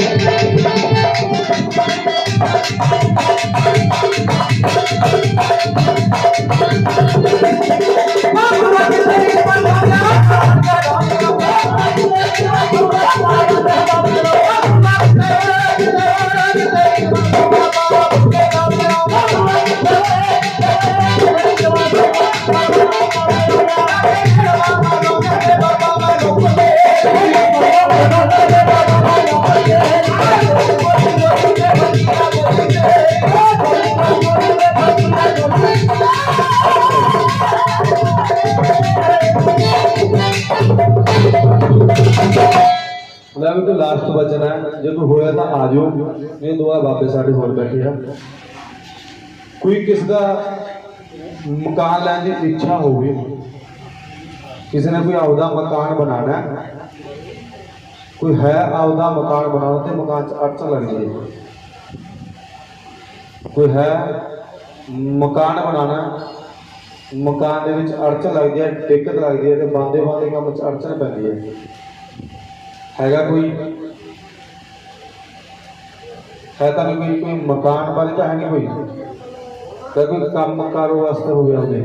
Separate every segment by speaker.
Speaker 1: Thank you. ਲੈ ਵੀ ਤੇ last ਵਚਨ ਹੈ ਜਦੋਂ ਹੋਇਆ ਤਾਂ ਆ ਜਾਓ ਇਹ ਦੁਆ ਬਾਬੇ ਸਾਡੇ ਹੋਰ ਬੈਠੇ ਆ ਕੋਈ ਕਿਸ ਦਾ ਮਕਾਨ ਲੈਣ ਦੀ ਇੱਛਾ ਹੋਵੇ ਕਿਸੇ ਨੇ ਕੋਈ ਆਪਦਾ ਮਕਾਨ ਬਣਾਉਣਾ ਹੈ, ਕੋਈ ਹੈ ਆਪਦਾ ਮਕਾਨ ਬਣਾਉਣਾ ਤੇ ਮਕਾਨ 'ਚ ਅੜਚਨ ਲੱਗਦੀ ਹੈ ਕੋਈ ਹੈ ਮਕਾਨ ਬਣਾਉਣਾ ਮਕਾਨ ਦੇ ਵਿੱਚ ਅੜਚਨ ਲੱਗਦੀ ਹੈ ਦਿੱਕਤ ਲੱਗਦੀ ਹੈ ਤੇ ਬਾਂਦੇ ਬਾਂਦੇ ਕੰਮ 'ਚ ਅੜਚਨ ਪੈਂਦੀ ਹੈ ਹੈਗਾ ਕੋਈ? ਹੈ ਤਾਂ ਨਹੀਂ ਕੋਈ ਕੋਈ ਮਕਾਨ ਬਾਰੇ ਤਾਂ ਹੈ ਨਹੀਂ ਕੋਈ? ਤਾਂ ਕੋਈ ਕੰਮ ਕਾਰੋ ਵਾਸਤੇ ਹੋ ਗਿਆ ਉਹਦੇ।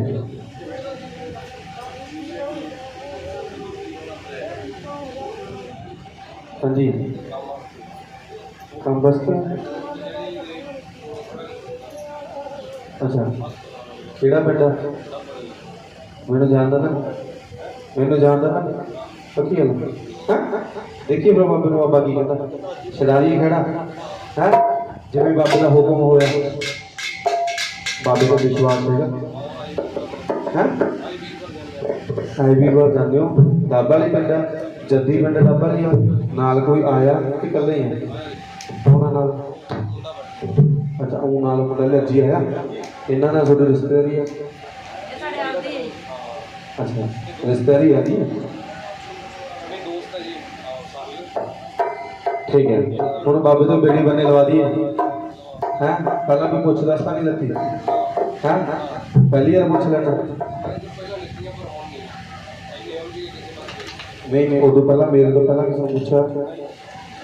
Speaker 1: ਹਾਂਜੀ। ਕੰਮ ਵਾਸਤੇ? ਅੱਛਾ। ਕਿਹੜਾ ਬੇਟਾ ਮੈਨੂੰ ਜਾਣਦਾ ਨਾ ਮੈਨੂੰ ਜਾਣਦਾ ਨਾ ਪੱਕੀ ਗੱਲ। ਹਾਂ ਦੇਖੀਏ ਫਿਰ ਬਾਬੇ ਨੂੰ ਬਾਬਾ ਕੀ ਕਹਿੰਦਾ। ਛਡਾਰੀ ਖੜਾ। ਹੈ? ਜਿਵੇਂ ਬਾਬੇ ਦਾ ਹੁਕਮ ਹੋਇਆ। ਬਾਬੇ ਦਾ ਵਿਸ਼ਵਾਸ ਹੈਗਾ ਹੈ? ਸਾਈ ਵੀ ਬਾਤ ਜਾਂਦੇ ਹੋ। ਦਾਬਾ ਲਈ ਪਿੰਡ ਜੱਦੀ ਪਿੰਡ ਦਾਬਾ ਲਈ ਆ, ਨਾਲ ਕੋਈ ਆਇਆ ਕਿ ਇਕੱਲੇ ਹੀ ਆ? ਉਹਨਾਂ ਨਾਲ। ਅੱਛਾ ਉਹ ਨਾਲ ਮੁੰਡਾ ਲੱਜੀ ਆਇਆ। ਇਹਨਾਂ ਨਾਲ ਤੁਹਾਡੇ ਰਿਸ਼ਤੇਦਾਰੀ ਆ?
Speaker 2: ਜੀ।
Speaker 1: ਅੱਛਾ ਰਿਸ਼ਤੇਦਾਰੀ ਆ ਜੀ ਠੀਕ ਹੈ। ਹੁਣ ਬਾਬੇ ਤੋਂ ਬੇੜੀ ਬੰਨੇ ਲਵਾ ਦਈਏ। ਹੈ? ਪਹਿਲਾਂ ਵੀ ਪੁੱਛ ਦੱਸ ਤਾਂ ਨਹੀਂ ਲੱਤੀ ਹੈ? ਪਹਿਲੀ ਵਾਰ ਪੁੱਛ ਲੈਣਾ ਨਹੀਂ ਨਹੀਂ, ਉਦੋਂ ਪਹਿਲਾਂ ਮੇਰੇ ਤੋਂ ਪਹਿਲਾਂ ਕਿਸੇ ਨੂੰ ਪੁੱਛਿਆ।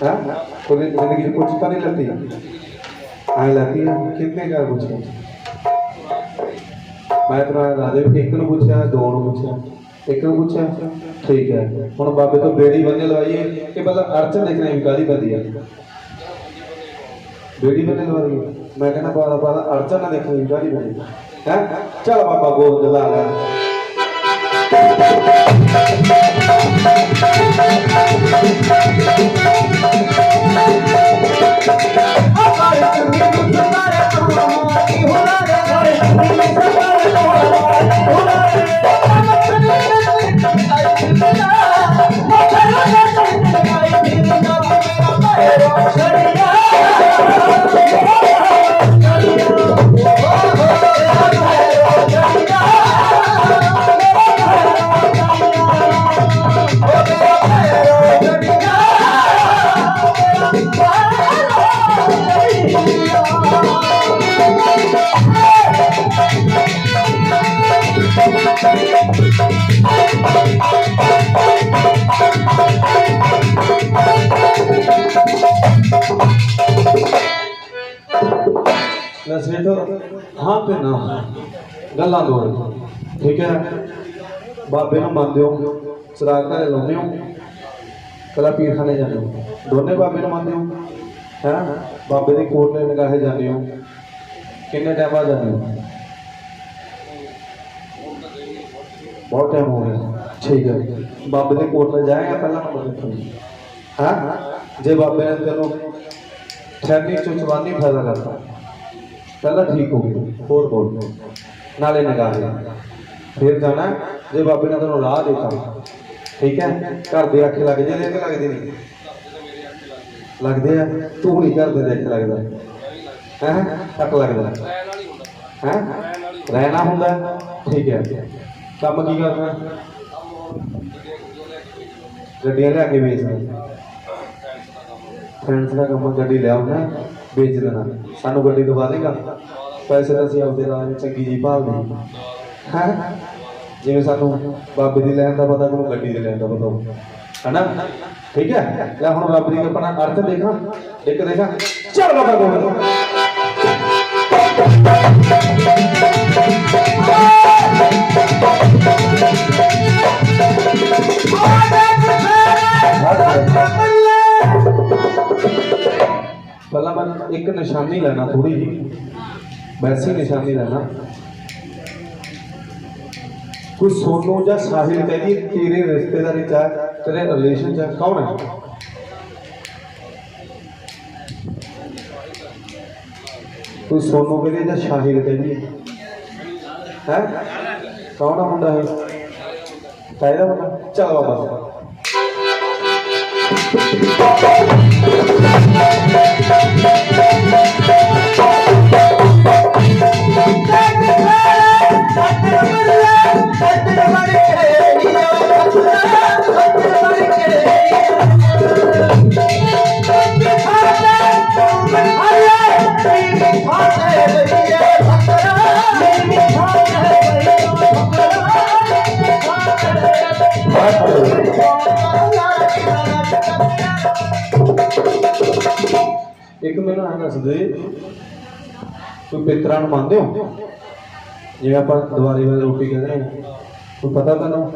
Speaker 1: ਹੈ? ਕੋਈ ਜ਼ਿੰਦਗੀ ਪੁੱਛ ਤਾਂ ਨਹੀਂ ਲੱਤੀ ਐ ਲੱਤੀ ਹੈ, ਕਿੰਨੇ ਘਰ ਪੁੱਛਿਆ? ਮੈਂ ਤਾਂ ਰਾਜੇ ਇੱਕ ਨੂੰ ਪੁੱਛਿਆ, ਦੋ ਨੂੰ ਪੁੱਛਿਆ। ਇੱਕ ਨੂੰ ਪੁੱਛਿਆ ਠੀਕ ਹੈ। ਹੁਣ ਬਾਬੇ ਤੋਂ ਬੇੜੀ ਬੰਨੇ ਲਵਾਈਏ ਕਿ ਪਹਿਲਾਂ ਅੜਚਨ ਦੇਖਣਾ ਵੀ ਕਾਦੀ ਬੰਦੀ ਹੈ। ਬੇੜੀ ਬੰਨੇ ਲਵਾਈਏ ਮੈਂ ਕਹਿੰਦਾ ਬਾਬਾ ਬਾਬਾ ਅੜਚਨ ਨਾ ਦੇਖਣੀ ਵੀ ਕਾਦੀ ਬੰਦੀ ਹੈ। ਚਲ ਬਾਬਾ ਹਾਂ ਤੇ ਨਾ ਗੱਲਾਂ ਦੋ ਠੀਕ ਹੈ? ਬਾਬੇ ਨੂੰ ਮੰਨਦੇ ਹੋ ਸਰਾਗ ਘਰੇ ਲਾਉਂਦੇ ਹੋ। ਕਲਾ ਪੀਰਖਾਨੇ ਜਾਂਦੇ ਹੋ। ਦੋਨੇ ਬਾਬੇ ਨੂੰ ਮੰਨਦੇ ਹੋ? ਹੈ ਬਾਬੇ ਦੀ ਕੋਟ ਨੇ ਨਿਗਾਹੇ ਜਾਂਦੇ ਹੋ। ਕਿੰਨੇ ਟਾਈਮ ਬਾਅਦ ਜਾਂਦੇ ਹੋ? ਬਹੁਤ ਟਾਈਮ ਹੋ ਗਿਆ। ਠੀਕ ਹੈ। ਬਾਬੇ ਦੇ ਕੋਟ ਜਾਏਗਾ ਪਹਿਲਾਂ ਨੰਬਰ ਦੇਖੋ ਹਾਂ? ਜੇ ਬਾਬੇ ਨੇ ਤੈਨੂੰ ਠਹਿਰਨੀ ਚੋਂ ਚਵਾਨੀ ਫਾਇਦਾ ਕਰਤਾ। ਪਹਿਲਾਂ ਠੀਕ ਹੋ ਗਈ। ਹੋਰ ਬੋਲ ਨਾਲੇ ਨਿਗਾਹ ਦੇ। ਫਿਰ ਜਾਣਾ ਜੇ ਬਾਬੇ ਨੇ ਤੈਨੂੰ ਰਾਹ ਦਿੱਤਾ। ਠੀਕ ਹੈ। ਘਰ ਦੇ ਆਖੇ ਲੱਗ ਜਾਂਦੇ ਕਿ ਲੱਗਦੇ ਨਹੀਂ? ਲੱਗਦੇ ਆ। ਤੂੰ ਨਹੀਂ ਘਰ ਦੇ ਦੇਖ ਲੱਗਦਾ। ਹੈ? ਤੱਕ ਲੱਗਦਾ। ਹੈ? ਰਹਿਣਾ ਹੁੰਦਾ। ਠੀਕ ਹੈ। ਕੰਮ ਕੀ ਕਰਨਾ ਗੱਡੀਆਂ ਲਿਆ ਕੇ ਵੇਚਣਾ ਫਰੈਂਡਸ ਦਾ ਕੰਮ ਗੱਡੀ ਲਿਆਉਣਾ ਵੇਚ ਦੇਣਾ ਸਾਨੂੰ ਗੱਡੀ ਦਵਾ ਦੇਗਾ ਪੈਸੇ ਤਾਂ ਅਸੀਂ ਆਪਦੇ ਨਾਲ ਚੰਗੀ ਜੀ ਭਾਲਦੇ ਹਾਂ। ਜਿਵੇਂ ਸਾਨੂੰ ਬਾਬੇ ਦੀ ਲੈਣ ਦਾ ਪਤਾ ਮੈਨੂੰ ਗੱਡੀ ਦੀ ਲੈਣ ਦਾ ਪਤਾ ਹੋਊ ਹਨਾ? ਠੀਕ ਹੈ? ਲੈ ਹੁਣ ਰੱਬ ਦੀ ਆਪਣਾ ਅਰਥ ਦੇਖਾਂ। ਇੱਕ ਦੇਖਾਂ। ਚੱਲ ਬਾਬਾ ਗੋਬਿੰਦ ਪਹਿਲਾਂ ਮੈਂ ਇੱਕ ਨਿਸ਼ਾਨੀ ਲੈਣਾ ਥੋੜੀ ਜੀ ਵੈਸੀ ਨਿਸ਼ਾਨੀ ਲੈਣਾ। ਕੋਈ ਸੋਨੂ ਜਾਂ ਸਾਹਿਲ ਕਹਿੰਦੀ ਤੇਰੇ ਰਿਸ਼ਤੇਦਾਰੀ ਚ ਤੇਰੇ ਰਿਲੇਸ਼ਨ ਚ ਕੌਣ ਹੈ ਕੋਈ ਸੋਨੂ ਕਹਿੰਦੀ ਜਾਂ ਸਾਹਿਲ ਕਹਿੰਦੀ ਹੈ? ਕੌਣ ਆ ਹੈ ਤਾਇਦਾ ਮੁੰਡਾ? ਚੱਲ ਬਾਬਾ। ਇੱਕ ਮੈਨੂੰ ਆ ਦੱਸ ਕੋਈ ਪਿਤਰਾਂ ਨੂੰ ਮੰਨਦੇ ਹੋ? ਜਿਵੇਂ ਆਪਾਂ ਦੀਵਾਲੀ ਵਾਲੀ ਰੋਟੀ ਕਹਿੰਦੇ ਨੇ, ਕੋਈ ਪਤਾ ਤੁਹਾਨੂੰ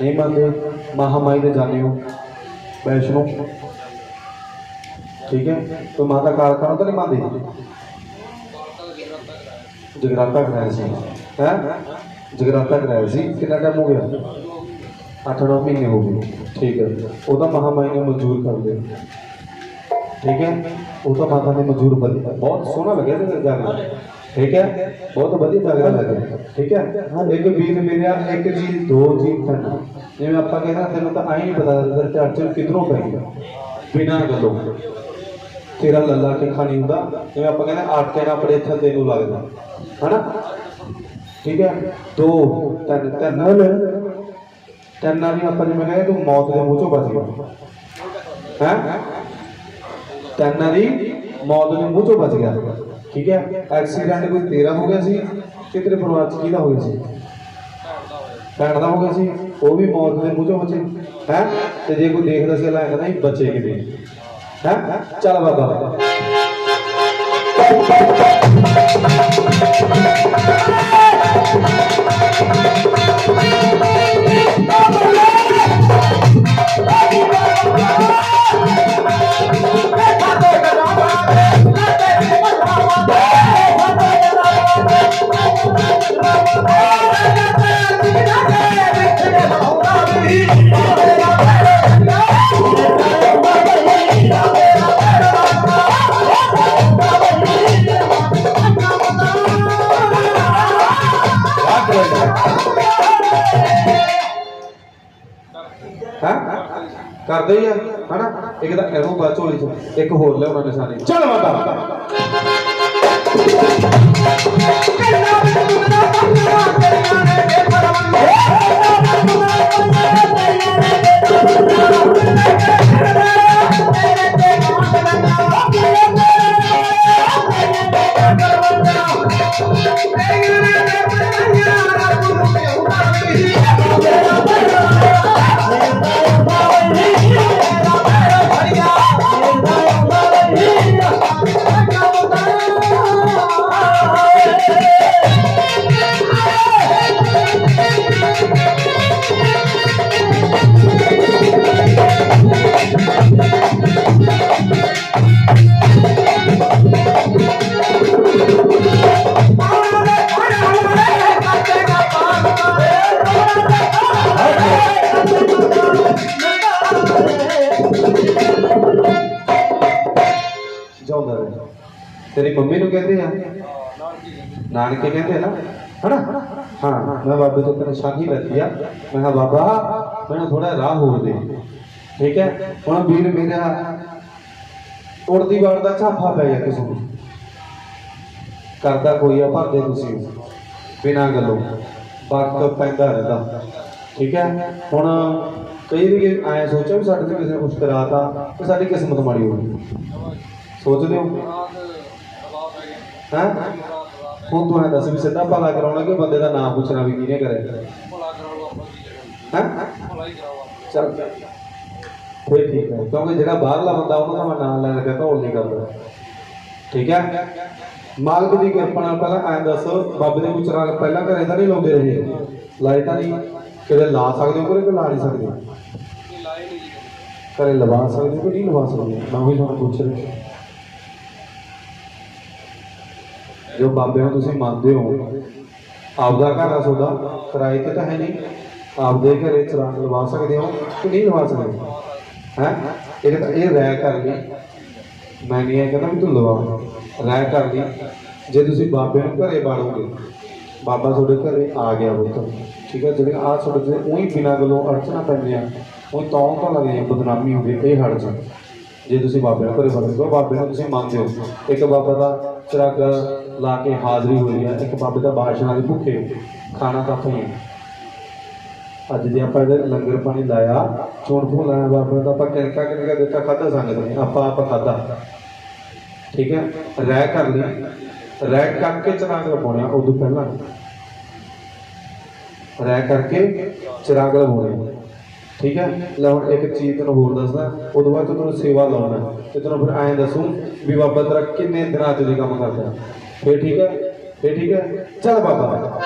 Speaker 1: ਨਹੀਂ ਮੰਨਦੇ ਮਹਾਮਾਈ ਦੇ ਜਾਣੇ ਹੋ, ਵੈਸ਼ਨੋ। ਠੀਕ ਹੈ? ਕੋਈ ਮਾਤਾ ਕਾਲਕਾ ਨੂੰ ਤਾਂ ਨਹੀਂ ਮੰਨਦੇ? ਜਗਰਾਤਾ ਕਰਾਇਆ ਸੀ। ਹੈ? ਜਗਰਾਤਾ ਕਰਾਇਆ ਸੀ। ਕਿੰਨਾ ਟਾਈਮ ਹੋ ਗਿਆ? ਅੱਠ ਨੌ ਮਹੀਨੇ ਹੋ ਗਏ। ਠੀਕ ਹੈ। ਉਹਦਾ ਮਹਾਮਾਈ ਨੇ ਮਨਜ਼ੂਰ ਕਰ ਲਿਆ ਠੀਕ ਹੈ? ਉਹ ਤਾਂ ਮਾਤਾ ਨੇ ਮਜ਼ਦੂਰ ਵਧੀਆ ਬਹੁਤ ਸੋਹਣਾ ਲੱਗਿਆ ਤੇ ਜਾਗਰਾ ਠੀਕ ਹੈ? ਬਹੁਤ ਵਧੀਆ ਜਾਗਰਾ ਲੱਗਿਆ। ਠੀਕ ਹੈ? ਇੱਕ ਵੀਰ ਮੇਰਿਆ ਇੱਕ ਚੀਜ਼ ਦੋ ਜੀ, ਤਿੰਨ। ਜਿਵੇਂ ਆਪਾਂ ਕਹਿੰਦਾ ਤੈਨੂੰ ਤਾਂ ਆਈ ਨਹੀਂ ਪਤਾ ਤੇਰੇ ਤੇ ਅੜਚਨ ਕਿਧਰੋਂ ਪਈ ਬਿਨਾਂ ਗੱਲੋਂ। ਤੇਰਾ ਲੱਲਾ ਕਿੱਖਾ ਨਹੀਂ ਹੁੰਦਾ? ਜਿਵੇਂ ਆਪਾਂ ਕਹਿੰਦੇ ਆਟੇ ਨਾਲ ਥੱਲੇ ਤੈਨੂੰ ਲੱਗਦਾ। ਹਨਾ? ਠੀਕ ਹੈ? ਦੋ, ਤਿੰਨ ਤਿੰਨ। ਤਿੰਨ ਵੀ ਆਪਾਂ ਜਿਵੇਂ ਕਹਿੰਦੇ ਤੂੰ ਮੌਤ ਦੇ ਮੂੰਹ ਚੋਂ ਬਚ ਗਿਆ। ਹੈ? ਤੈਨਾਂ ਦੀ ਮੌਤ ਦੇ ਮੂੰਹ ਚੋਂ ਬਚ ਗਿਆ ਠੀਕ ਹੈ ਐਕਸੀਡੈਂਟ ਕੋਈ ਤੇਰਾ ਹੋ ਗਿਆ ਸੀ ਕਿ ਤੇਰੇ ਪਰਿਵਾਰ ਚ ਕਿਹਦਾ ਹੋ ਗਿਆ ਸੀ ਭੈਣ ਦਾ ਹੋ ਗਿਆ ਸੀ ਉਹ ਵੀ ਮੌਤ ਦੇ ਮੂੰਹ ਚੋਂ ਬਚੇ ਹੈ ਤੇ ਜੇ ਕੋਈ ਦੇਖਦਾ ਸੀ ਅਲਾ ਕਹਿੰਦਾ ਹੀ ਬਚੇ ਕਿਤੇ ਹੈ ਚੱਲ ਬਾਬਾ ਹੈ? ਕਰਦੇ ਹੀ ਆ, ਹਨਾ? ਇੱਕ ਤਾਂ ਇਹਨੂੰ ਬਾਅਦ ਝੋਲੀ ਚ, ਇੱਕ ਹੋਰ ਲਿਆਉਣਾ ਨਿਸ਼ਾਨੀ ਚੱਲ ਬਾਬਾ ਜਾਉਂਦਾ ਤੇਰੀ ਮੰਮੀ ਨੂੰ ਕਹਿੰਦੇ ਆ? ਨਾਨਕੇ ਕਹਿੰਦੇ ਆ ਨਾ? ਹਨਾ? ਹਾਂ, ਮੈਂ ਬਾਬੇ ਤੋਂ ਤੇਰੇ ਲੱਗੀ ਆ। ਮੈਂ ਕਿਹਾ, ਬਾਬਾ, ਮੈਨੂੰ ਥੋੜਾ ਰਾਹ ਹੋਰ ਦੇ। ਠੀਕ ਹੈ? ਹੁਣ ਵੀਰ ਮੇਰਾ ਉੜਦੀ ਵਾਰ ਦਾ ਝਾਫਾ ਪੈ ਗਿਆ ਕਿਸੇ ਨੂੰ। ਕਰਦਾ ਕੋਈ ਆ, ਭਰਦੇ ਤੁਸੀਂ। ਬਿਨਾਂ ਗੱਲੋਂ। ਵਕਤ ਪੈਂਦਾ ਰਹਿੰਦਾ। ਠੀਕ ਹੈ? ਹੁਣ ਕਈ ਵੀ ਆਏ ਸੋਚਿਆ ਵੀ ਸਾਡੇ ਤੇ ਕਿਸੇ ਨੇ ਕੁਛ ਕਰਾਤਾ, ਤੇ ਸਾਡੀ ਕਿਸਮਤ ਮਾੜੀ ਹੋ ਗਈ। ਸੋਚਦੇ ਹੋ? ਹੈ? ਹੁਣ ਤੂੰ ਇਹ ਦੱਸ ਵੀ ਸਿੱਧਾ ਭਲਾ ਕਰਾਉਣਾ ਕਿ ਬੰਦੇ ਦਾ ਨਾਮ ਪੁੱਛਣਾ ਵੀ ਕਿਹਨੇ ਕਰਿਆ? ਹੈ? ਚੱਲ। ਫਿਰ ਠੀਕ ਹੈ। ਕਿਉਂਕਿ ਜਿਹੜਾ ਬਾਹਰਲਾ ਬੰਦਾ, ਉਹਨੂੰ ਤਾਂ ਮੈਂ ਨਾਂ ਲੱਗਾ ਕੇ ਢੋਲ ਨਹੀਂ ਕਰਦਾ ਠੀਕ ਹੈ? ਮਾਲਕ ਦੀ ਕਿਰਪਾ ਨਾਲ ਪਹਿਲਾਂ ਐਂ ਦੱਸ, ਬਾਬੇ ਦੇ ਵਿੱਚ ਪਹਿਲਾਂ ਘਰੇ ਤਾਂ ਨਹੀਂ ਲਾਉਂਦੇ ਰਹੇ। ਲਾਏ ਤਾਂ ਨਹੀਂ। ਕਿਤੇ ਲਾ ਸਕਦੇ ਹੋ ਕਿ ਲਾ ਨਹੀਂ ਸਕਦੇ? ਘਰੇ ਲਵਾ ਸਕਦੇ ਹੋ ਕਿ ਨਹੀਂ ਲਵਾ ਸਕਦੇ? ਮੈਂ ਵੀ ਤੁਹਾਨੂੰ ਪੁੱਛ ਰਿਹਾ। ਜੋ ਬਾਬੇ ਨੂੰ ਤੁਸੀਂ ਮੰਨਦੇ ਹੋ, ਆਪਦਾ ਘਰ ਆ ਤੁਹਾਡਾ, ਕਿਰਾਏ ਤੇ ਤਾਂ ਹੈ ਨਹੀਂ। ਆਪਦੇ ਘਰੇ ਚਰਾਗ ਲਵਾ ਸਕਦੇ ਹੋ ਕਿ ਨਹੀਂ ਲਵਾ ਸਕਦੇ? ਹੈ? ਇਹ ਤਾਂ ਇਹ ਰਾਇ ਕਰ ਲਈ। ਮੈਂ ਨਹੀਂ ਇਹ ਕਹਿੰਦਾ ਵੀ ਤੂੰ ਲਵਾ। ਰਾਇ ਕਰ ਲਈ। ਜੇ ਤੁਸੀਂ ਬਾਬੇ ਨੂੰ ਘਰੇ ਬਾੜੋਗੇ ਬਾਬਾ ਤੁਹਾਡੇ ਘਰੇ ਆ ਗਿਆ ਬੁੱਤ ਠੀਕ ਹੈ ਜਿਹੜੇ ਆ ਤੁਹਾਡੇ ਤੇ ਉਹੀ ਬਿਨਾਂ ਗੱਲੋਂ ਅੜਚਣਾ ਪੈਂਦੀਆਂ ਉਹ ਤੌਂ ਤਾਂ ਲੱਗਦੀਆਂ ਬਦਨਾਮੀ ਹੋ ਗਈ, ਇਹ ਹਟ ਜਾ। ਜੇ ਤੁਸੀਂ ਬਾਬੇ ਨੂੰ ਘਰੇ ਬਾੜੋਗੇ ਉਹ ਬਾਬੇ ਨੂੰ ਤੁਸੀਂ ਮੰਨਦੇ ਹੋ। ਇੱਕ ਬਾਬਾ ਦਾ ਚਰਾਗ ਲਾ ਕੇ ਹਾਜ਼ਰੀ ਹੋਈ ਹੈ ਇੱਕ ਬਾਬੇ ਦਾ ਬਾਦਸ਼ਾਹ ਦੇ ਭੁੱਖੇ ਖਾਣਾ ਤਾਂ ਹੀ ਅੱਜ ਜੇ ਆਪਾਂ ਇਹਦੇ ਲੰਗਰ ਪਾਣੀ ਲਾਇਆ ਚੋਣ ਫੂ ਲਾਇਆ ਬਾਬਾ ਦਾ ਆਪਾਂ ਕਿਰਕਾ ਕਿਰਕਾ ਦਿੱਤਾ ਖਾਦਾ ਸੰਗਤ ਨੇ ਆਪਾਂ ਆਪ ਖਾਦਾ ਠੀਕ ਹੈ? ਰਹਿ ਕਰ ਲਈ। ਰਹਿ ਕਰਕੇ ਚਰਾਗ ਲਗਾਉਣੇ ਆ, ਉਦੋਂ ਪਹਿਲਾਂ। ਰਹਿ ਕਰਕੇ ਚਰਾਗ ਲਗਾਉਣੇ ਠੀਕ ਹੈ? ਲੈ ਹੁਣ ਇੱਕ ਚੀਜ਼ ਤੈਨੂੰ ਹੋਰ ਦੱਸਦਾ, ਉਦੋਂ ਬਾਅਦ ਤੈਨੂੰ ਸੇਵਾ ਲਾਉਣਾ। ਤੇ ਤੈਨੂੰ ਫਿਰ ਐਂ ਦੱਸੂ ਵੀ ਬਾਬਾ ਤੇਰਾ ਕਿੰਨੇ ਦਿਨਾਂ ਚ ਦੀ ਕੰਮ ਕਰਦਾ। ਫੇਰ ਠੀਕ ਹੈ ਫੇਰ ਠੀਕ ਹੈ ਚੱਲ ਬਾਬਾ।